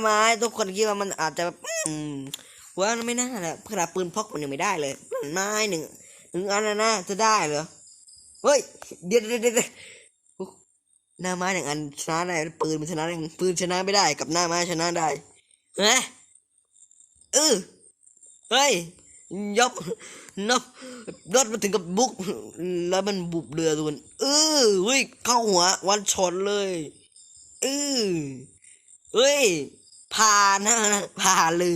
ไม้ทุกคนคิดว่ามันอาจจะอืมว่ามันไม่น่าแหละขนาดปืนพกมันยังไม่ได้เลยไม้หนึ่งหนึ่งอันนะนจะได้เหรอเฮ้ยเดี๋ยวเดี๋ยวเดี๋ยวเดี๋ยวหน้าไม้หนึ่งอันชนะได้ปืนมันชนะได้ปืนชนะไม่ได้ กับหน้าไม้ชนะได้เฮ้ยเออเฮ้ยยบนบรถมาถึงกับบุก แล้วมันบุบเรือทุกคนเออเฮ้ยเข้าหัววันชนเลยเออเฮ้ย ผ่านนะนะผ่านเลย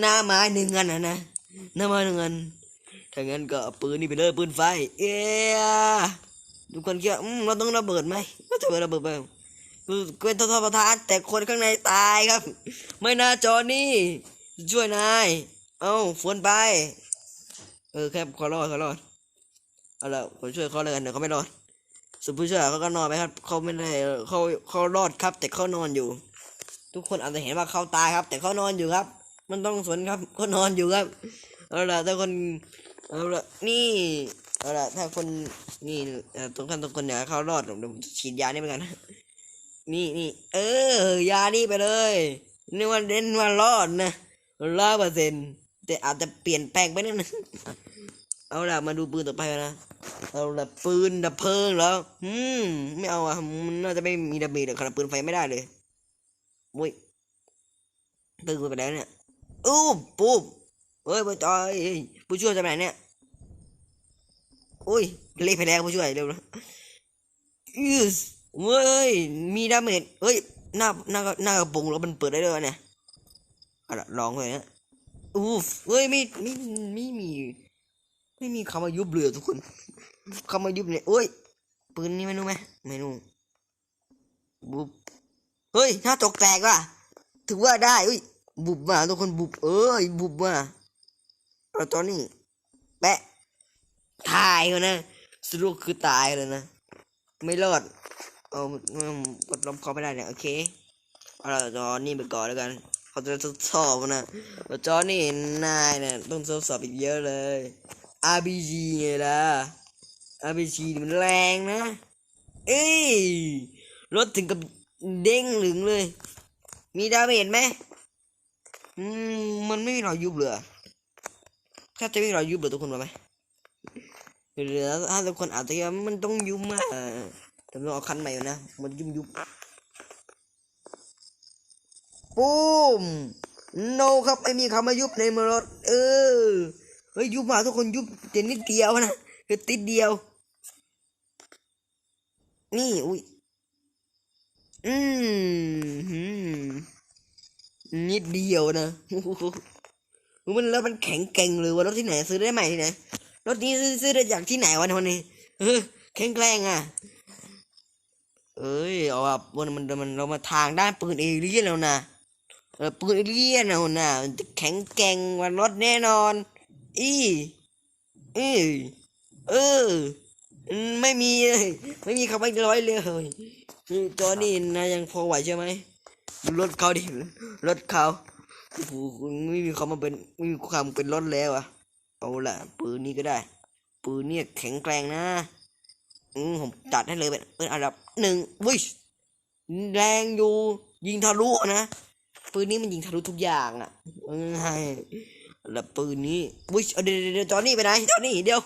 หน้าไม้หนึ่งอันนะนะหน้าไม้หนึ่งอันถ้างั้นก็เอาปืนนี่ไปเลยปืนไฟ เอ้ยทุกคนคิดว่าเราต้องระเบิดไหมก็จะไประเบิดไปเป็นทศประทานแต่คนข้างในตายครับ ไม่น่าจอนี่ช่วยนาย เอาฝนไป เออแค่เขารอดเขารอดเอาละผมช่วยเขาเลยกันเดี๋ยวเขาไม่รอดส่วนผู้ช่วยเขาก็นอนไปครับเขาไม่ได้เขาเขารอดครับ แต่เขานอนอยู่ ทุกคนอาจจะเห็นว่าเขาตายครับ แต่เขานอนอยู่ครับ มันต้องสนครับเขานอนอยู่ครับเอาละถ้าคนเอาละนี่เอาละถ้าคนนี่เอ่อทุกท่านทุกคนอยากให้เขารอดเดี๋ยวฉีดยานี่ไปกันนี่นี่เออยานี่ไปเลยนี่ว่าเด่นว่ารอดนะร้อยเปอร์เซ็นต์แต่อาจจะเปลี่ยนแปลงไปนิดนึงเอาละมาดูปืนต่อไปนะเอาละปืนดับเพลิงแล้ว อืม ไม่เอาอะมันน่าจะไม่มีดาเมจขนาดปืนไฟไม่ได้เลย มุ้ยปืนกูไปแล้วเนี่ยอู้ปุ๊บเฮ้ยผู้จอยผู้ช่วยจะไปไหนเนี่ยอุ้ยเละไปแล้วผู้ช่วยเร็วนะอืสเว้ยมีดาเมจเฮ้ยหน้าหน้าหน้ากระโปรงแล้วมันเปิดได้ด้วยวะเนี่ยอาละลองเลยนะอู้ฟเฮ้ยไม่ไม่ไม่มีไม่มีคำว่ายุบเรือทุกคนคำว่ายุบเนี่ยโอ้ยปืนนี่ไม่รู้ไหมไม่รู้บุบ ฮ้ยหน้าตกแตกว่ะถือว่าได้อุ้ยบุบมาทุกคนบุบเอ้ยบุบมาเอาตอนนี้แปะตายเลยนะสรุปคือตายเลยนะไม่รอดเอาเอากดลมคอไม่ได้เนี่ยโอเคเอาละจอนี่ไปก่อนแล้วกันเขาจะทดสอบนะจอนี่นายเนี่ยต้องทดสอบอีกเยอะเลย RPG ไงล่ะ RPG นี่มันแรงนะ เอ้ยรถถึงกับ เด้งหลึงเลย มีดาเมจไหมอืมมันไม่มีรอยยุบเลยแค่จะมีรอยยุบเหรือทุกคนรู้ไหมหรือถ้าทุกคนอาจจะมันต้องยุบมากแต่ต้องเอาคันใหม่ก่อนนะมันยุบยุบปุ้มโนครับไม่มีคำว่ายุบในมรถเออเฮ้ยยุบมาทุกคนยุบแต่นิดเดียวนะคือติดเดียว นี่อุ้ย อืมนิดเดียวนะมันแล้วมันแข็งเก่งเลยว่ารถที่ไหนซื้อได้ใหม่ที่ไหนรถนี้ซื้อได้จากที่ไหนวะวันนี้เออแข็งแกร่งอะ เอ้ยเอาอะมันมันมันเรามาทางด้านปืนเอเลี่ยนแล้วนะเออปืนเอเลี่ยนนะหัวหน้ามันจะแข็งแกร่งกว่ารถแน่นอน อีเออเออ ไม่มีเลยไม่มีคำว่าร้อยเลย นี่จอนี่นะยังพอไหวใช่ไหมรถเขาดิรถเขาโอ้โหไม่มีคำมาเป็นไม่มีความเป็นรถแล้วอะเอาละปืนนี้ก็ได้ ปืนเนี่ยแข็งแกร่งนะอืมผมจัดให้เลยเป็นเป็นอันดับหนึ่งวิชแรงอยู่ ยิงทะลุนะปืนนี้มันยิงทะลุทุกอย่างอะให้แล้วปืนนี้วิชเดี๋ยวเดี๋ยวจอนี่ไปไหนจอนี่เดี๋ยว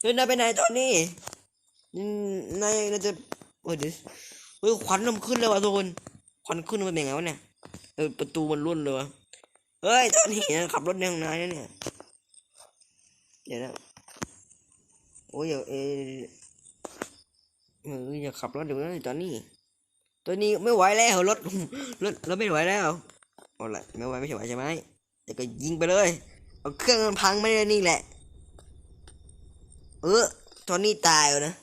เดินไปไหนจอนี่นายน่าจะเฮ้เดี๋ยว ฮ้ยควันมันขึ้นเลยวะทุกคนควันขึ้นมันเป็นไงวะเนี่ยเออประตูมันรุ่นเลยวะเฮ้ยจอนี่นะขับรถในห้องน้ำเนี่ยเดี๋ยวนะโอ้ยอย่าเออเอออย่าขับรถเดี๋ยวนะจอนี่ตัวนี้ไม่ไหวแล้วรถรถรถไม่ไหวแล้วเอาละไม่ไหวไม่ใช่ไหวใช่ไหมแต่ก็ยิงไปเลยเอาเครื่องมันพังไม่ได้นี่แหละ เออตอนนี้ตายแล้วนะ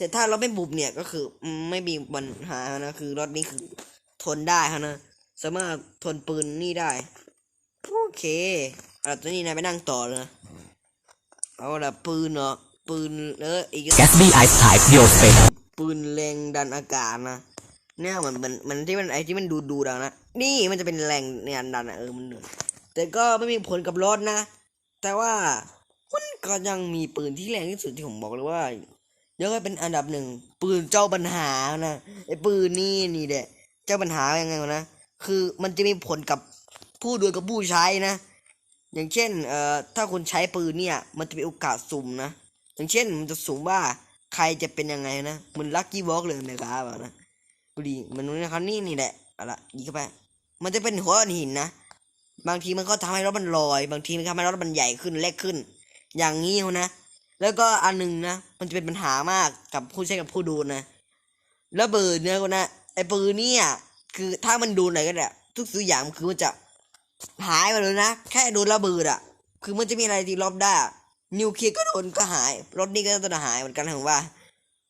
แต่ถ้าเราไม่บุบเนี่ยก็คืออืมไม่มีปัญหานะคือรถนี้คือทนได้ฮะนะสามารถทนปืนนี่ได้ โอเคเอาตอนนี้นายไปนั่งต่อเลยนะเอาละปืนเนาะปืนเอออีก Gatsby Ice Type Geospace ปืนแรงดันอากาศนะเนี่ยมันมันมันที่มันไอที่มันดูดูดังนะนี่มันจะเป็นแรงเนี่ยดันอะเออมันเหนื่อยแต่ก็ไม่มีผลกับรถนะ แต่ว่ามันก็ยังมีปืนที่แรงที่สุดที่ผมบอกเลยว่า ยังก็เป็นอันดับหนึ่งปืนเจ้าปัญหานะไอปืนนี่นี่แหละเจ้าปัญหายังไงวะนะคือมันจะมีผลกับผู้โดนกับผู้ใช้นะ อย่างเช่นเอ่อถ้าคุณใช้ปืนเนี่ย มันจะมีโอกาสสุ่มนะอย่างเช่นมันจะสุ่มว่าใครจะเป็นยังไงนะเหมันลัคกี้วอล์กเลยนะครับอะนะดูดิมันนู้นนะครับนี่นี่แหละเอาละยิงเข้าไปมันจะเป็นหัวก้อนหินนะบางทีมันก็ทำให้รถมันลอย บางทีมันทำให้รถมันใหญ่ขึ้นเล็กขึ้น อย่างนี้นะ แล้วก็อันหนึ่งนะ มันจะเป็นปัญหามากกับผู้ใช้กับผู้ดูนะระเบิดเนี่ยคนนะไอ้ปืนเนี่ยคือถ้ามันโดนอะไรก็ได้ทุกสิ่งอย่างคือมันจะหายไปเลยนะ แค่โดนระเบิดอะคือมันจะมีอะไรที่รอบได้นิวเคลียร์ก็โดนก็หายรถนี่ก็จะหายเหมือนกันถึงว่า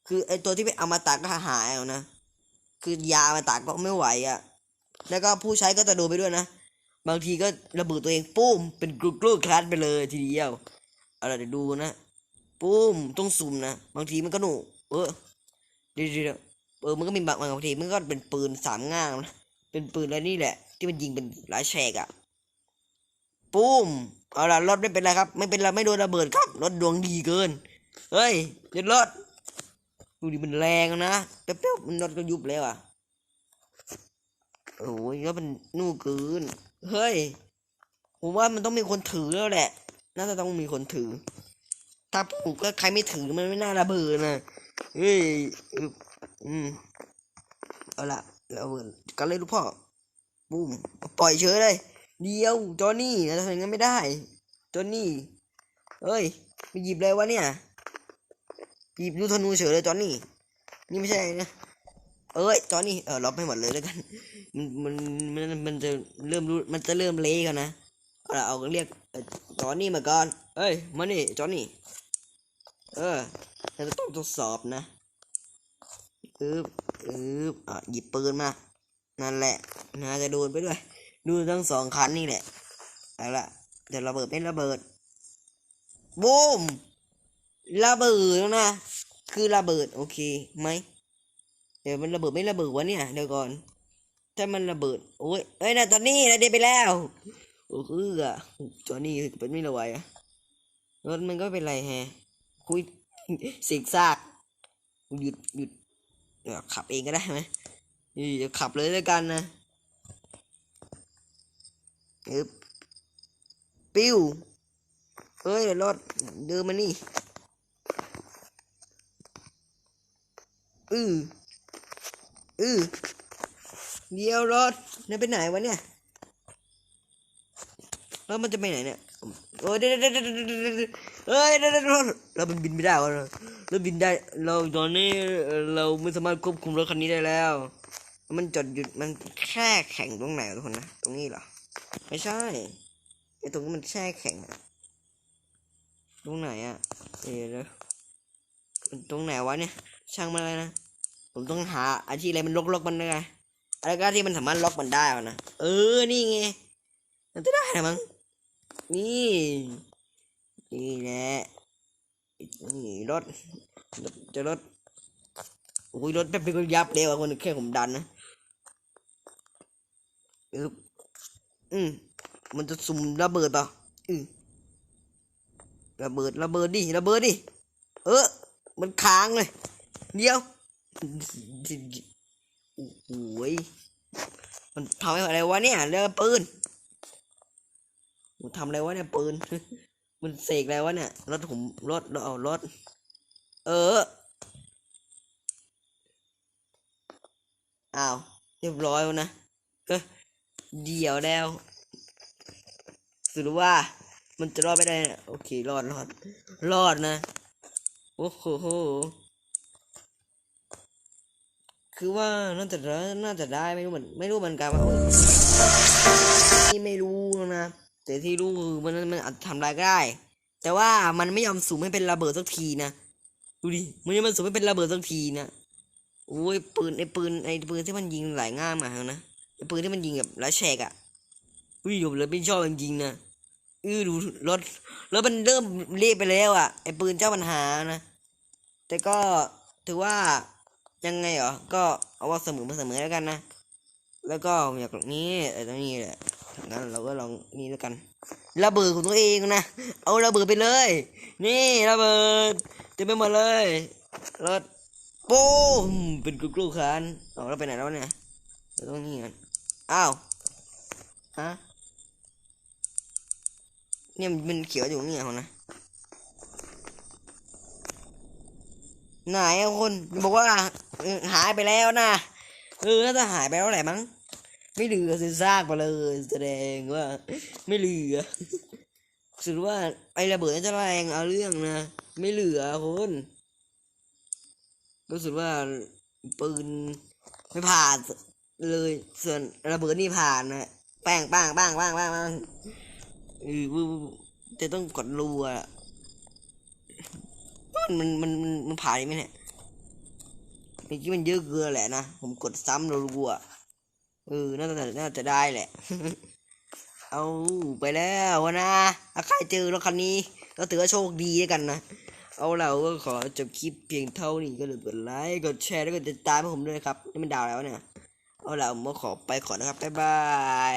คือไอ้ตัวที่เป็นอมตะก็หายเอานะคือยาอมตะก็ไม่ไหวอะแล้วก็ผู้ใช้ก็จะโดนไปด้วยนะบางทีก็ระเบิดตัวเองปุ้มเป็นกรุ๊กกรุ๊กคลัดไปเลยทีเดียวเอาล่ะเดี๋ยวดูนะ ปุ้มต้องซุ่มนะบางทีมันก็หนูเออเดี๋ยวเดี๋ยวเดี๋ยวเออมันก็มีบางบางทีมันก็เป็นปืนสามง่ามนะเป็นปืนอะไรนี่แหละ ที่มันยิงเป็นหลายแฉกอะปุ้มเอาล่ะรถไม่เป็นไรครับ ไม่เป็นไรไม่โดนระเบิดครับรถดวงดีเกินเฮ้ยเดี๋ยวรถดูดิมันแรงนะแป๊บๆมันรถก็ยุบแล้วอะโอ้ยแล้วมันนู่เกินเฮ้ยผมว่ามันต้องมีคนถือแล้วแหละ น่าจะต้องมีคนถือ ถ้าผมก็ใครไม่ถือมันไม่น่าระเบิดนะเฮ้ยอืมเอาละระเบิดกันเลยลูกพ่อบูมปล่อยเฉยเลยเดียวจอห์นนี่นะทำอย่างนั้นไม่ได้จอห์นนี่เฮ้ยไปหยิบเลยวะเนี่ยหยิบลูกธนูเฉยเลยจอห์นนี่นี่ไม่ใช่นะเอ้ยจอห์นนี่เออล็อกให้หมดเลยแล้วกันมัน มันมันมันจะเริ่มรู้มันจะเริ่มเละกันนะเอาละเอาเรียกจอหนนี่มาก่อน เอ้ย มานี่จอหนนี่ เออเราจะต้องทดสอบนะอึบอึบอะหยิบปืนมา นั่นแหละน่าจะโดนไปด้วย ดูทั้งสองคันนี่แหละเอาละเดี๋ยวระเบิดไม่ระเบิดบูมระเบิดนะ คือระเบิดโอเคไหมเดี๋ยวมันระเบิดไม่ระเบิดวะเนี่ยเดี๋ยวก่อนถ้ามันระเบิดโอ้ยเอ้ยนะตอนนี้นะเดี๋ยวไปแล้วโอ้คืออะตอนนี้เป็นไม่ระไวอะ รถมันก็เป็นไรแฮะคุยเสียงซากหยุดหยุดเดี๋ยวขับเองก็ได้ไหมนี่เดี๋ยวขับเลยแล้วกันนะอึบปิ้วเอ้ยรถเดินมานี่อืออือเดียวรถเนี่ยไปไหนวะเนี่ยแล้วมันจะไปไหนเนี่ย โอ้ยเดี๋ยวเดี๋ยวเดี๋ยวเดี๋ยวเดี๋ยวเดี๋ยวเอ้ยเดี๋ยวเดี๋ยวเดะเรามันบินไม่ได้วะเราบินได้ เราตอนนี้เราไม่สามารถควบคุมรถคันนี้ได้แล้ว มันจอดหยุดมันแค่แข็งตรงไหนทุกคนนะ ตรงนี้เหรอ ไม่ใช่ไอ้ตรงนี้มันแช่แข็งตรงไหนอะเดี๋ยวมันตรงไหนวะเนี่ย ช่างมันเลยนะ ผมต้องหาอาชีพอะไรมันล็อกๆมันได้ไงอะไรก็ที่มันสามารถล็อกมันได้อะนะ เออ นี่ไงมันจะได้นะมั้ง นี่นี่แหละนี่รถรถจะรถโอ้ยรถแป๊บเดียวก็ยับเลยว่ะคนแค่ผมดันนะอึบอืมมันจะสุ่มระเบิดเปล่าอืมระเบิดระเบิดดิระเบิดดิเออมันค้างเลยเดียวโอ้ยมันทำอะไรวะเนี่ยเรือปืน มันทำอะไรวะเนี่ยปืน มันเสกอะไรวะเนี่ย รถผมรถเราเอารถ เออ อ้าว เรียบร้อยแล้วนะก็เดี๋ยวแล้วสรุปว่ามันจะรอดไม่ได้นะโอเค รอดรอด รอดนะ โอ้โห คือว่าน่าจะได้น่าจะได้ไม่รู้เหมือนไม่รู้เหมือนกันว่านี่ไม่รู้นะ แต่ที่รู้คือมันมันอาจทำอะไรก็ได้ แต่ว่ามันไม่ยอมสูงให้เป็นระเบิดสักทีนะดูดิมันยังมันสูงให้เป็นระเบิดสักทีนะโอ้ยปืนไอ้ปืนไอ้ปืนที่มันยิงหลายง่ามมานะไอ้ปืนที่มันยิงแบบหลายแฉกอะอุ้ยผมเลยไม่ชอบจริงๆนะอื้อดูรถรถมันเริ่มเละไปแล้วอะไอ้ปืนเจ้าปัญหานะแต่ก็ถือว่ายังไงเหรอก็เอาว่าเสมอมาเสมอแล้วกันนะ แล้วก็อยากนี้ไอ้ตรงนี้แหละ งั้นเราก็ลองนี่แล้วกันระเบิดของตัวเองนะเอาระเบิดไปเลย นี่ระเบิดเต็มไปหมดเลยรถป้มเป็นกรุ๊กรูคันเอาเราไปไหนแล้วเนี่ยเราต้องนี่กันอ้าวฮะเนี่ยมันเขียวอยู่เนี่ยคนนะไหนอะคนบอกว่าหายไปแล้วนะเออน่าจะหายไปแล้วแหละมั้ง ไม่เหลือสิ้นซากไปเลยแสดงว่า ไม่เหลือสุดว่าไอระเบิดจะแรงเอาเรื่องนะ ไม่เหลือคนรู้สึกว่าปืนไม่ผ่านเลยส่วนระเบิดนี่ผ่านนะแป้งป้างป้างป้างป้างป้างเออจะต้องกดรัวมันมันมันมันผ่านไหมเนี่ยเมื่อกี้มันเยอะเกินแหละนะ ผมกดซ้ำรัวๆ เออ น่าจะน่าจะได้แหละ เอาไปแล้วนะถ้าใครเจอรถคันนี้ ก็ถือว่าโชคดีแล้วกันนะ เอาเราก็ขอจบคลิปเพียงเท่านี้ก็เลยกดไลค์ กดแชร์ แล้วก็ติดตามให้ผมด้วยนะครับ นี่มันดาวแล้วเนี่ย เอาเราผมก็ขอไปก่อนนะครับ บ๊ายบาย